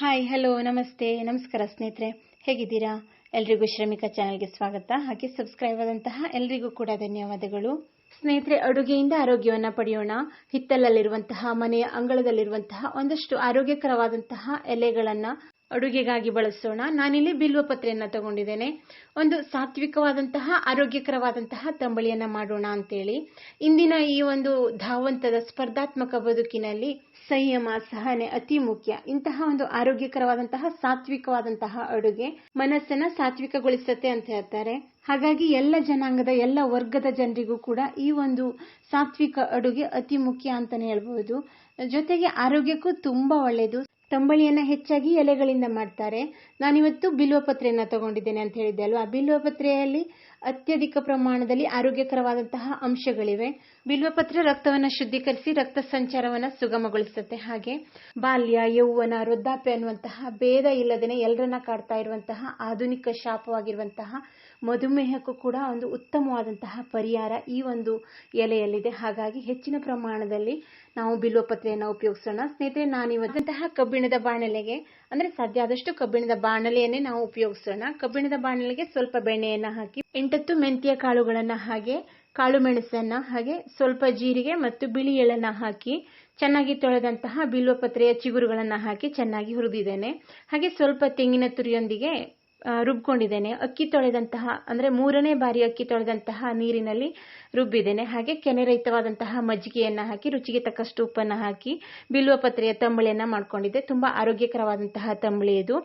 Hi hello ನಮಸ್ತೆ, ನಮಸ್ಕಾರ ಸ್ನೇಹಿತರೆ, ಹೇಗಿದ್ದೀರಾ? ಎಲ್ರಿಗೂ ಶ್ರಮಿಕ ಚಾನೆಲ್ಗೆ ಸ್ವಾಗತ. ಹಾಗೆ ಸಬ್ಸ್ಕ್ರೈಬ್ ಆದಂತಹ ಎಲ್ರಿಗೂ ಕೂಡ ಧನ್ಯವಾದಗಳು. ಸ್ನೇಹಿತರೆ, ಅಡುಗೆಯಿಂದ ಆರೋಗ್ಯವನ್ನು ಪಡೆಯೋಣ. ಹಿತ್ತಲಲ್ಲಿರುವಂತಹ, ಮನೆಯ ಅಂಗಳದಲ್ಲಿರುವಂತಹ, ಒಂದಷ್ಟು ಆರೋಗ್ಯಕರವಾದಂತಹ ಎಲೆಗಳನ್ನು ಅಡುಗೆಗಾಗಿ ಬಳಸೋಣ. ನಾನಿಲ್ಲಿ ಬಿಲ್ವ ಪತ್ರೆಯನ್ನ ತಗೊಂಡಿದ್ದೇನೆ. ಒಂದು ಸಾತ್ವಿಕವಾದಂತಹ, ಆರೋಗ್ಯಕರವಾದಂತಹ ತಂಬಳಿಯನ್ನ ಮಾಡೋಣ ಅಂತೇಳಿ. ಇಂದಿನ ಈ ಒಂದು ಧಾವಂತದ ಸ್ಪರ್ಧಾತ್ಮಕ ಬದುಕಿನಲ್ಲಿ ಸಂಯಮ, ಸಹನೆ ಅತಿ ಮುಖ್ಯ. ಇಂತಹ ಒಂದು ಆರೋಗ್ಯಕರವಾದಂತಹ, ಸಾತ್ವಿಕವಾದಂತಹ ಅಡುಗೆ ಮನಸ್ಸನ್ನ ಸಾತ್ವಿಕಗೊಳಿಸುತ್ತೆ ಅಂತ ಹೇಳ್ತಾರೆ. ಹಾಗಾಗಿ ಎಲ್ಲ ಜನಾಂಗದ, ಎಲ್ಲ ವರ್ಗದ ಜನರಿಗೂ ಕೂಡ ಈ ಒಂದು ಸಾತ್ವಿಕ ಅಡುಗೆ ಅತಿ ಮುಖ್ಯ ಅಂತಾನೆ ಹೇಳ್ಬಹುದು ಜೊತೆಗೆ ಆರೋಗ್ಯಕ್ಕೂ ತುಂಬಾ ಒಳ್ಳೆಯದು ತಂಬಳಿಯನ್ನ ಹೆಚ್ಚಾಗಿ ಎಲೆಗಳಿಂದ ಮಾಡ್ತಾರೆ. ನಾನಿವತ್ತು ಬಿಲ್ವಪತ್ರೆಯನ್ನ ತಗೊಂಡಿದ್ದೇನೆ ಅಂತ ಹೇಳಿದ್ದೆ ಅಲ್ವಾ? ಬಿಲ್ವಪತ್ರೆಯಲ್ಲಿ ಅತ್ಯಧಿಕ ಪ್ರಮಾಣದಲ್ಲಿ ಆರೋಗ್ಯಕರವಾದಂತಹ ಅಂಶಗಳಿವೆ. ಬಿಲ್ವಪತ್ರೆ ರಕ್ತವನ್ನು ಶುದ್ಧೀಕರಿಸಿ ರಕ್ತ ಸಂಚಾರವನ್ನು ಸುಗಮಗೊಳಿಸುತ್ತೆ. ಹಾಗೆ ಬಾಲ್ಯ, ಯೌವನ, ವೃದ್ಧಾಪ್ಯ ಅನ್ನುವಂತಹ ಭೇದ ಇಲ್ಲದೇನೆ ಎಲ್ಲರನ್ನ ಕಾಡ್ತಾ ಇರುವಂತಹ ಆಧುನಿಕ ಶಾಪವಾಗಿರುವಂತಹ ಮಧುಮೇಹಕ್ಕೂ ಕೂಡ ಒಂದು ಉತ್ತಮವಾದಂತಹ ಪರಿಹಾರ ಈ ಒಂದು ಎಲೆಯಲ್ಲಿದೆ. ಹಾಗಾಗಿ ಹೆಚ್ಚಿನ ಪ್ರಮಾಣದಲ್ಲಿ ನಾವು ಬಿಲ್ವಪತ್ರೆಯನ್ನು ಉಪಯೋಗಿಸೋಣ. ಸ್ನೇಹಿತರೆ, ನಾನಿವತ್ತಂತಹ ಕಬ್ಬಿಣದ ಬಾಣಲೆಗೆ, ಅಂದ್ರೆ ಸಾಧ್ಯ ಆದಷ್ಟು ಕಬ್ಬಿಣದ ಬಾಣಲೆಯನ್ನೇ ನಾವು ಉಪಯೋಗಿಸೋಣ. ಕಬ್ಬಿಣದ ಬಾಣಲೆಗೆ ಸ್ವಲ್ಪ ಬೆಣ್ಣೆಯನ್ನು ಹಾಕಿ, ಎಂಟತ್ತು ಮೆಂತ್ಯ ಕಾಳುಗಳನ್ನು ಹಾಗೆ, ಕಾಳು ಮೆಣಸನ್ನ ಹಾಗೆ, ಸ್ವಲ್ಪ ಜೀರಿಗೆ ಮತ್ತು ಬಿಳಿ ಎಳ್ಳನ್ನ ಹಾಕಿ, ಚೆನ್ನಾಗಿ ತೊಳೆದಂತಹ ಬಿಲ್ವಪತ್ರೆಯ ಚಿಗುರುಗಳನ್ನು ಹಾಕಿ ಚೆನ್ನಾಗಿ ಹುರಿದಿದ್ದೇನೆ. ಹಾಗೆ ಸ್ವಲ್ಪ ತೆಂಗಿನ ತುರಿಯೊಂದಿಗೆ ರುಬ್ಕೊಂಡಿದ್ದೇನೆ. ಅಕ್ಕಿ ತೊಳೆದಂತಹ, ಅಂದ್ರೆ ಮೂರನೇ ಬಾರಿ ಅಕ್ಕಿ ತೊಳೆದಂತಹ ನೀರಿನಲ್ಲಿ ರುಬ್ಬಿದ್ದೇನೆ. ಹಾಗೆ ಕೆನೆರಹಿತವಾದಂತಹ ಮಜ್ಜಿಗೆಯನ್ನ ಹಾಕಿ, ರುಚಿಗೆ ತಕ್ಕಷ್ಟು ಉಪ್ಪನ್ನ ಹಾಕಿ, ಬಿಲ್ವ ಪತ್ರೆಯ ತಂಬಳಿಯನ್ನ ಮಾಡ್ಕೊಂಡಿದ್ದೆ. ತುಂಬಾ ಆರೋಗ್ಯಕರವಾದಂತಹ ತಂಬಳಿ ಇದು.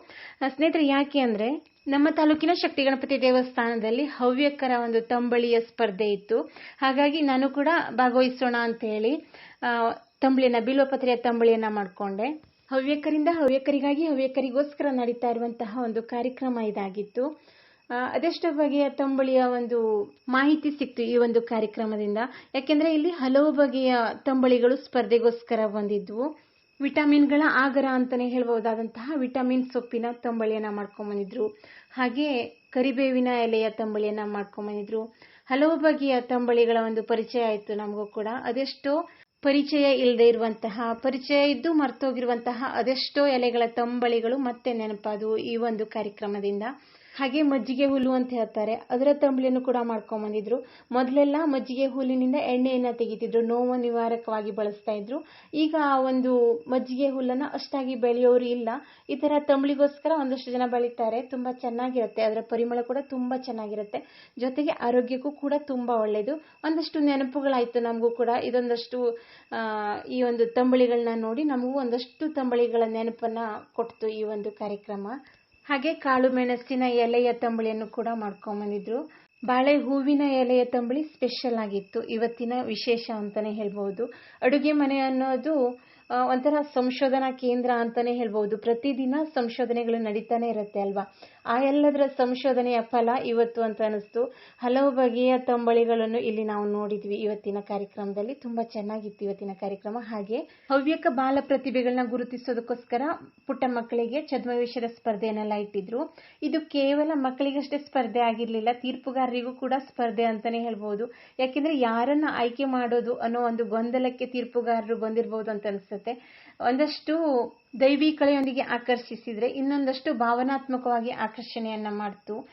ಸ್ನೇಹಿತರೆ, ಯಾಕೆ ಅಂದ್ರೆ ನಮ್ಮ ತಾಲೂಕಿನ ಶಕ್ತಿ ಗಣಪತಿ ದೇವಸ್ಥಾನದಲ್ಲಿ ಹವ್ಯಕರ ಒಂದು ತಂಬಳಿಯ ಸ್ಪರ್ಧೆ ಇತ್ತು. ಹಾಗಾಗಿ ನಾನು ಕೂಡ ಭಾಗವಹಿಸೋಣ ಅಂತ ಹೇಳಿ ತಂಬಳಿಯನ್ನ ಬಿಲ್ವಪತ್ರೆಯ ತಂಬಳಿಯನ್ನ ಮಾಡ್ಕೊಂಡೆ. ಹವ್ಯಕರಿಂದ ಹವ್ಯಕರಿಗಾಗಿ ಹವ್ಯಕರಿಗೋಸ್ಕರ ನಡೀತಾ ಇರುವಂತಹ ಒಂದು ಕಾರ್ಯಕ್ರಮ ಇದಾಗಿತ್ತು. ಅದೆಷ್ಟೋ ಬಗೆಯ ತಂಬಳಿಯ ಒಂದು ಮಾಹಿತಿ ಸಿಕ್ತು ಈ ಒಂದು ಕಾರ್ಯಕ್ರಮದಿಂದ? ಯಾಕೆಂದ್ರೆ ಇಲ್ಲಿ ಹಲವು ಬಗೆಯ ತಂಬಳಿಗಳು ಸ್ಪರ್ಧೆಗೋಸ್ಕರ ಬಂದಿದ್ವು. ವಿಟಮಿನ್ಗಳ ಆಗರ ಅಂತಾನೆ ಹೇಳ್ಬಹುದಾದಂತಹ ವಿಟಮಿನ್ ಸೊಪ್ಪಿನ ತಂಬಳಿಯನ್ನ ಮಾಡ್ಕೊಂಡ್ ಹಾಗೆ ಕರಿಬೇವಿನ ಎಲೆಯ ತಂಬಳಿಯನ್ನ ಮಾಡ್ಕೊಂಡ್ ಹಲವು ಬಗೆಯ ತಂಬಳಿಗಳ ಒಂದು ಪರಿಚಯ ಆಯ್ತು ನಮಗೂ ಕೂಡ. ಅದೆಷ್ಟೋ ಪರಿಚಯ ಇಲ್ಲದೆ ಇರುವಂತಹ ಪರಿಚಯ ಇದ್ದು ಮರ್ತೋಗಿರುವಂತಹ ಅದೆಷ್ಟೋ ಎಲೆಗಳ ತಂಬಳಿಗಳು ಮತ್ತೆ ನೆನಪಾದವು ಈ ಒಂದು ಕಾರ್ಯಕ್ರಮದಿಂದ. ಹಾಗೆ ಮಜ್ಜಿಗೆ ಹುಲ್ಲು ಅಂತ ಹೇಳ್ತಾರೆ. ಅದರ ತಂಬಳಿಯನ್ನು ಕೂಡ ಮಾಡ್ಕೊಂಡ್ ಬಂದಿದ್ರು. ಮೊದಲೆಲ್ಲ ಮಜ್ಜಿಗೆ ಹುಲ್ಲಿನಿಂದ ಎಣ್ಣೆಯನ್ನ ತೆಗಿತಿದ್ರು. ನೋವು ನಿವಾರಕವಾಗಿ ಬಳಸ್ತಾ ಇದ್ರು. ಈಗ ಆ ಒಂದು ಮಜ್ಜಿಗೆ ಹುಲ್ಲನ್ನ ಅಷ್ಟಾಗಿ ಬೆಳೆಯೋರು ಇಲ್ಲ. ಈ ತರ ತಂಬ್ಳಿಗೋಸ್ಕರ ಒಂದಷ್ಟು ಜನ ಬೆಳೀತಾರೆ. ತುಂಬಾ ಚೆನ್ನಾಗಿರುತ್ತೆ. ಅದರ ಪರಿಮಳ ಕೂಡ ತುಂಬಾ ಚೆನ್ನಾಗಿರುತ್ತೆ. ಜೊತೆಗೆ ಆರೋಗ್ಯಕ್ಕೂ ಕೂಡ ತುಂಬಾ ಒಳ್ಳೇದು. ಒಂದಷ್ಟು ನೆನಪುಗಳಾಯ್ತು ನಮಗೂ ಕೂಡ. ಇದೊಂದಷ್ಟು ಈ ಒಂದು ತಂಬಳಿಗಳನ್ನ ನೋಡಿ ನಮಗೂ ಒಂದಷ್ಟು ತಂಬಳಿಗಳ ನೆನಪನ್ನ ಕೊಟ್ತು ಈ ಒಂದು ಕಾರ್ಯಕ್ರಮ. ಹಾಗೆ ಕಾಳು ಮೆಣಸಿನ ಎಲೆಯ ತಂಬಳಿಯನ್ನು ಕೂಡ ಮಾಡ್ಕೊಂಬಂದಿದ್ರು ಬಾಳೆ ಹೂವಿನ ಎಲೆಯ ತಂಬಳಿ ಸ್ಪೆಷಲ್ ಆಗಿತ್ತು. ಇವತ್ತಿನ ವಿಶೇಷ ಅಂತಾನೆ ಹೇಳ್ಬೋದು. ಅಡುಗೆ ಮನೆ ಅನ್ನೋದು ಒಂಥರ ಸಂಶೋಧನಾ ಕೇಂದ್ರ ಅಂತಾನೆ ಹೇಳ್ಬೋದು. ಪ್ರತಿದಿನ ಸಂಶೋಧನೆಗಳು ನಡೀತಾನೆ ಇರುತ್ತೆ ಅಲ್ವಾ? ಆ ಎಲ್ಲದರ ಸಂಶೋಧನೆಯ ಫಲ ಇವತ್ತು ಅಂತ ಅನಿಸ್ತು. ಹಲವು ಬಗೆಯ ತಂಬಳಿಗಳನ್ನು ಇಲ್ಲಿ ನಾವು ನೋಡಿದ್ವಿ ಇವತ್ತಿನ ಕಾರ್ಯಕ್ರಮದಲ್ಲಿ. ತುಂಬಾ ಚೆನ್ನಾಗಿತ್ತು ಇವತ್ತಿನ ಕಾರ್ಯಕ್ರಮ. ಹಾಗೆ ಹವ್ಯಕ ಬಾಲ ಪ್ರತಿಭೆಗಳನ್ನ ಗುರುತಿಸೋದಕ್ಕೋಸ್ಕರ ಪುಟ್ಟ ಮಕ್ಕಳಿಗೆ ಛದ್ಮವೇಶದ ಸ್ಪರ್ಧೆಯನ್ನೆಲ್ಲ ಇಟ್ಟಿದ್ರು. ಇದು ಕೇವಲ ಮಕ್ಕಳಿಗಷ್ಟೇ ಸ್ಪರ್ಧೆ ಆಗಿರ್ಲಿಲ್ಲ, ತೀರ್ಪುಗಾರರಿಗೂ ಕೂಡ ಸ್ಪರ್ಧೆ ಅಂತಾನೆ ಹೇಳ್ಬಹುದು ಯಾಕೆಂದ್ರೆ ಯಾರನ್ನ ಆಯ್ಕೆ ಮಾಡೋದು ಅನ್ನೋ ಒಂದು ಗೊಂದಲಕ್ಕೆ ತೀರ್ಪುಗಾರರು ಬಂದಿರಬಹುದು ಅಂತ ಅನ್ಸುತ್ತೆ. ಒಂದಷ್ಟು ದೈವಿ ಕಲೆಯೊಂದಿಗೆ ಆಕರ್ಷಿಸಿದ್ರೆ ಇನ್ನೊಂದಷ್ಟು ಭಾವನಾತ್ಮಕವಾಗಿ ಆಕರ್ಷಣೆಯನ್ನ ಮಾಡ್ತು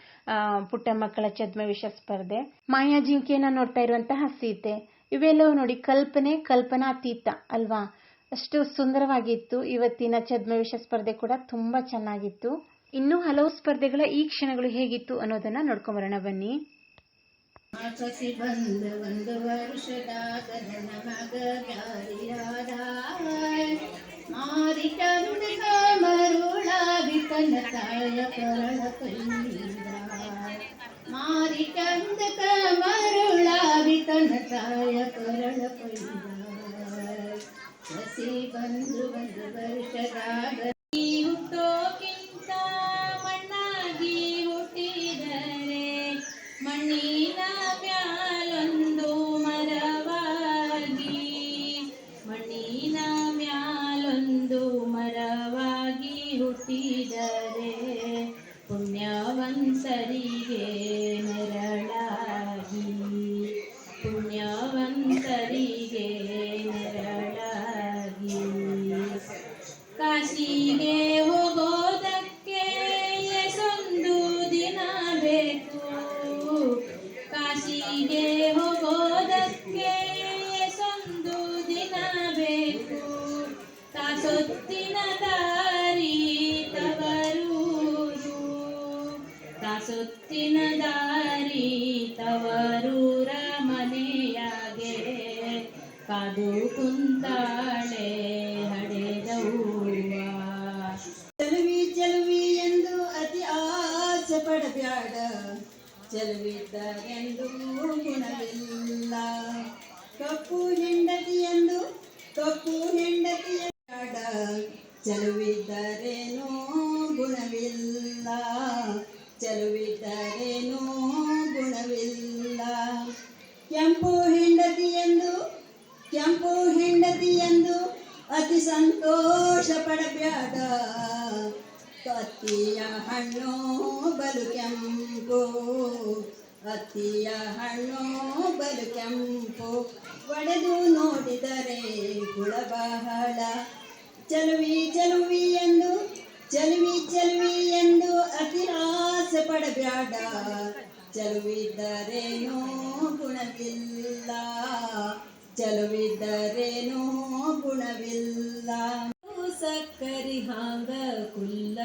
ಪುಟ್ಟ ಮಕ್ಕಳ ಛದ್ಮವೇಶ ಸ್ಪರ್ಧೆ. ಮಾಯಾ ಜಿಂಕೆಯನ್ನ ನೋಡ್ತಾ ಇರುವಂತಹ ಸೀತೆ. ಇವೆಲ್ಲವೂ ನೋಡಿ ಕಲ್ಪನೆ ಕಲ್ಪನಾತೀತ ಅಲ್ವಾ? ಅಷ್ಟು ಸುಂದರವಾಗಿತ್ತು. ಇವತ್ತಿನ ಛದ್ಮವೇಶ ಸ್ಪರ್ಧೆ ಕೂಡ ತುಂಬಾ ಚೆನ್ನಾಗಿತ್ತು. ಇನ್ನೂ ಹಲವು ಸ್ಪರ್ಧೆಗಳ ಈ ಕ್ಷಣಗಳು ಹೇಗಿತ್ತು ಅನ್ನೋದನ್ನ ನೋಡ್ಕೊಂಬರೋಣ ಬನ್ನಿ. ಸಸಿ ಬಂದ ಒಂದು ವರ್ಷದಾಗ ನನ್ನ ಮಗ ಬ್ಯಾರಿಯಾದ ಮಾರಿ ಚಂದಿಗ ಮರುಳಾಗಿ ತನ್ನ ತಾಯ ಕರಳ ಕೈದ ಮಾರಿ ಚಂದಕ ಮರುಳಾಗಿ ತನ್ನ ತಾಯ ಕರಳ ಕೈದ ಸಸಿ ಬಂದು ಒಂದು ವರ್ಷದಾಗ ಸುತ್ತಿನ ದಾರಿ ತವರೂರ ಮನೆಯಾಗೆ ಕಾದು ಕುಂತಾಳೆ ಚಲವಿ ಚಲುವಿ ಚಲುವಿ ಎಂದು ಅತಿ ಆಸೆ ಪಡಬ್ಯಾಡ. ಚಲುವಿದ್ದ ಎಂದು ಸಂತೋಷ ಪಡಬೇಡ ಅತ್ತಿಯ ಹಣ್ಣು ಬಲು ಕೆಂಪು. ಅತ್ತಿಯ ಹಣ್ಣು ಬಲು ಕೆಂಪು. ಒಡೆದು ನೋಡಿದರೆ ಗುಳ ಬಹಳ. ಚಲುವಿ ಚಲುವಿ ಎಂದು, ಚಲುವಿ ಚಲುವಿ ಎಂದು ಅತಿರಾಸೆ ಪಡಬೇಡ ಚಲುವಿದ್ದರೇನೋ ಗುಣವಿಲ್ಲ ಚಲುವಿದ್ದರೇನೋ ಗುಣವಿಲ್ಲ. ಸಕ್ಕರಿ ಹಾಂಗ ಕುಲ್ಲ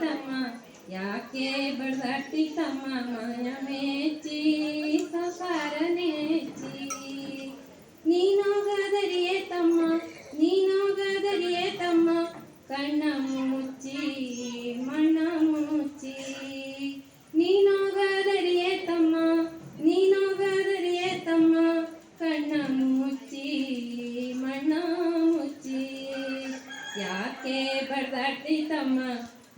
ತಮ್ಮ ಯಾಕೆ ಬಡದಟ್ಟಿ ತಮ್ಮ ಮನ ಮೆಚ್ಚಿ ಸಸಾರ ನೆಚ್ಚಿ ನೀನೋಗದರಿಯೇ ತಮ್ಮ ನೀನೋಗದರಿಯೇ ತಮ್ಮ, ಕಣ್ಣ ಮುಚ್ಚಿ, ಮಣ್ಣ ಮುಚ್ಚಿ. ನೀನೋಗದರಿಯೇ ತಮ್ಮ ನೀನೋಗದರಿಯೇ ತಮ್ಮ, ಕಣ್ಣ ಮುಚ್ಚಿ, ಮಣ್ಣ ಮುಚ್ಚಿ. ಯಾಕೆ ಬಡದಟ್ಟಿ ತಮ್ಮ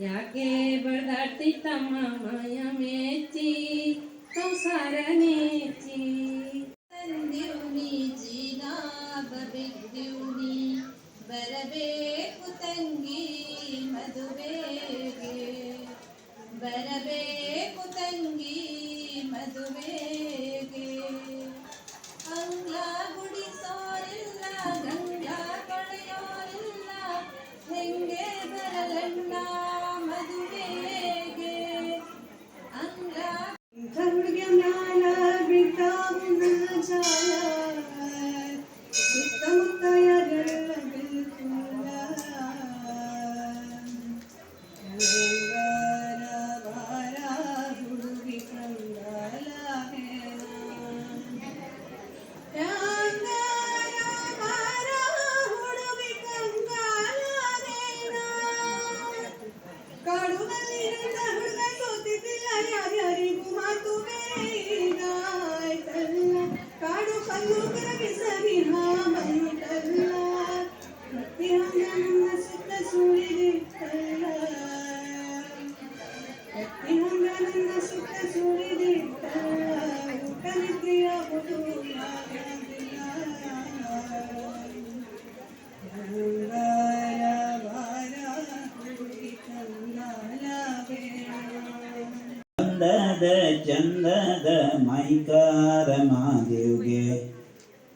ಯಾಕೆ ಬಡದಾಡ್ತಿ ತಮ್ಮ ಮಯ ಮೇಚ್ಚಿ ಸಂಸಾರ ನೀಚಿ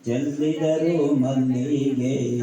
ಚೆಲ್ಲಿದರು ಮಲ್ಲಿಗೆಯ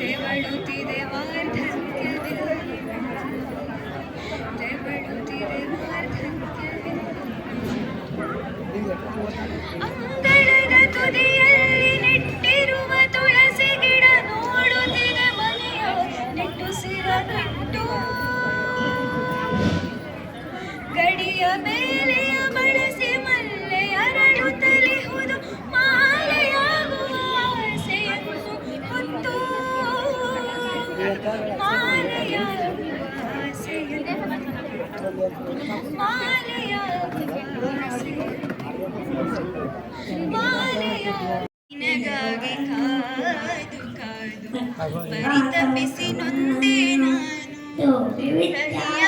de Valdotti de ನಿನಗಾಗಿ ಕಾದು ಕಾದು ಪರಿತಪಿಸಿ ನೊಂದೆ ನಾನು ಹೃದಯ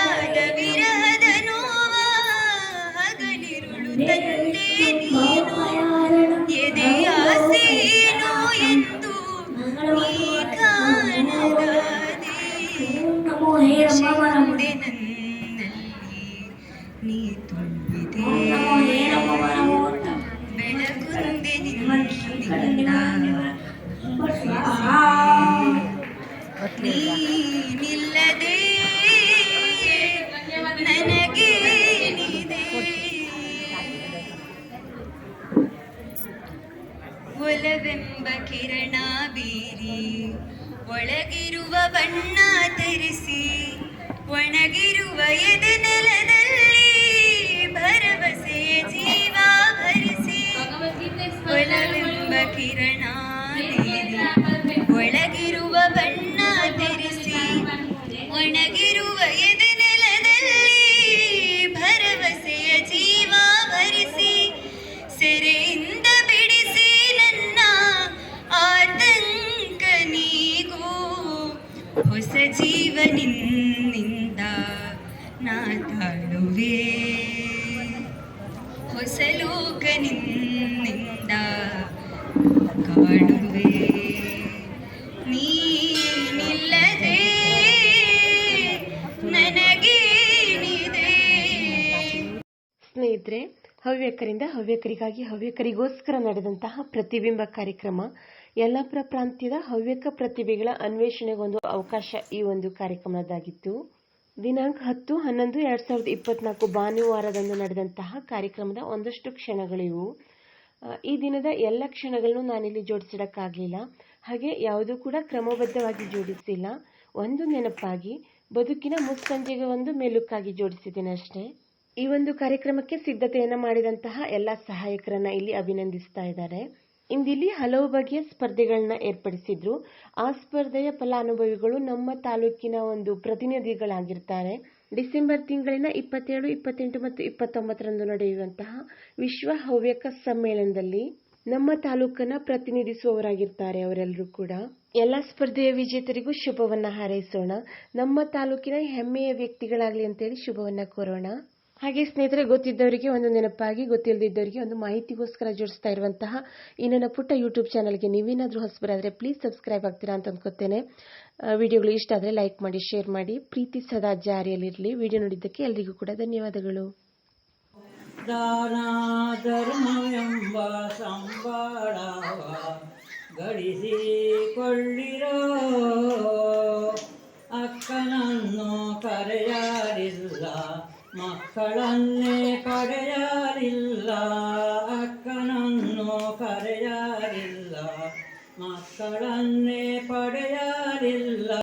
নিয়ে ধন্য ಒಲವೆಂಬ ಕಿರಣ ಹವ್ಯಕರಿಂದ ಹವ್ಯಕರಿಗಾಗಿ ಹವ್ಯಕರಿಗೋಸ್ಕರ ನಡೆದಂತಹ ಪ್ರತಿಬಿಂಬ ಕಾರ್ಯಕ್ರಮ. ಯಲ್ಲಾಪುರ ಪ್ರಾಂತ್ಯದ ಹವ್ಯಕ ಪ್ರತಿಭೆಗಳ ಅನ್ವೇಷಣೆಗೊಂದು ಅವಕಾಶ ಈ ಒಂದು ಕಾರ್ಯಕ್ರಮದಾಗಿತ್ತು ದಿನಾಂಕ ಹತ್ತು ಹನ್ನೊಂದು ಎರಡ್ ಸಾವಿರದ ಇಪ್ಪತ್ನಾಲ್ಕು ಭಾನುವಾರದಂದು ನಡೆದಂತಹ ಕಾರ್ಯಕ್ರಮದ ಒಂದಷ್ಟು ಕ್ಷಣಗಳಿವು. ಈ ದಿನದ ಎಲ್ಲ ಕ್ಷಣಗಳನ್ನು ನಾನಿಲ್ಲಿ ಜೋಡಿಸಿಡಕ್ಕಾಗಲಿಲ್ಲ. ಹಾಗೆ ಯಾವುದೂ ಕೂಡ ಕ್ರಮಬದ್ಧವಾಗಿ ಜೋಡಿಸಿಲ್ಲ. ಒಂದು ನೆನಪಾಗಿ, ಬದುಕಿನ ಮುಸ್ಸಂಜೆಗೆ ಒಂದು ಮೆಲುಕಾಗಿ ಜೋಡಿಸಿದ್ದೇನೆ ಅಷ್ಟೇ ಈ ಒಂದು ಕಾರ್ಯಕ್ರಮಕ್ಕೆ ಸಿದ್ಧತೆಯನ್ನು ಮಾಡಿದಂತಹ ಎಲ್ಲ ಸಹಾಯಕರನ್ನ ಇಲ್ಲಿ ಅಭಿನಂದಿಸ್ತಾ ಇದ್ದಾರೆ. ಇಂದಿಲ್ಲಿ ಹಲವು ಬಗೆಯ ಸ್ಪರ್ಧೆಗಳನ್ನ ಏರ್ಪಡಿಸಿದ್ರು. ಆ ಸ್ಪರ್ಧೆಯ ಫಲಾನುಭವಿಗಳು ನಮ್ಮ ತಾಲೂಕಿನ ಒಂದು ಪ್ರತಿನಿಧಿಗಳಾಗಿರ್ತಾರೆ. ಡಿಸೆಂಬರ್ ತಿಂಗಳಿನ ಇಪ್ಪತ್ತೇಳು, ಇಪ್ಪತ್ತೆಂಟು ಮತ್ತು ಇಪ್ಪತ್ತೊಂಬತ್ತರಂದು ನಡೆಯುವಂತಹ ವಿಶ್ವ ಹವ್ಯಕ ಸಮ್ಮೇಳನದಲ್ಲಿ ನಮ್ಮ ತಾಲೂಕನ್ನ ಪ್ರತಿನಿಧಿಸುವವರಾಗಿರ್ತಾರೆ ಅವರೆಲ್ಲರೂ ಕೂಡ. ಎಲ್ಲ ಸ್ಪರ್ಧೆಯ ವಿಜೇತರಿಗೂ ಶುಭವನ್ನ ಹಾರೈಸೋಣ. ನಮ್ಮ ತಾಲೂಕಿನ ಹೆಮ್ಮೆಯ ವ್ಯಕ್ತಿಗಳಾಗಲಿ ಅಂತೇಳಿ ಶುಭವನ್ನ ಕೋರೋಣ. ಹಾಗೆ ಸ್ನೇಹಿತರೆ, ಗೊತ್ತಿದ್ದವರಿಗೆ ಒಂದು ನೆನಪಾಗಿ, ಗೊತ್ತಿಲ್ಲದಿದ್ದವರಿಗೆ ಒಂದು ಮಾಹಿತಿಗೋಸ್ಕರ ಜೋಡಿಸ್ತಾ ಇರುವಂತಹ ಈ ನನ್ನ ಪುಟ್ಟ ಯೂಟ್ಯೂಬ್ ಚಾನಲ್ಗೆ ನೀವೇನಾದರೂ ಹೊಸಬರಾದರೆ ಪ್ಲೀಸ್ ಸಬ್ಸ್ಕ್ರೈಬ್ ಆಗ್ತೀರಾ ಅಂತ ಅಂದ್ಕೋತೇನೆ ವಿಡಿಯೋಗಳು ಇಷ್ಟ ಆದರೆ ಲೈಕ್ ಮಾಡಿ ಶೇರ್ ಮಾಡಿ, ಪ್ರೀತಿ ಸದಾ ಜಾರಿಯಲ್ಲಿರಲಿ. ವಿಡಿಯೋ ನೋಡಿದ್ದಕ್ಕೆ ಎಲ್ರಿಗೂ ಕೂಡ ಧನ್ಯವಾದಗಳು. ಅಕ್ಕನನ್ನು മക്കളന്നേ കരയാറില്ല അക്കനന്നോ കരയാറില്ല. മക്കളന്നേ പടയാറില്ല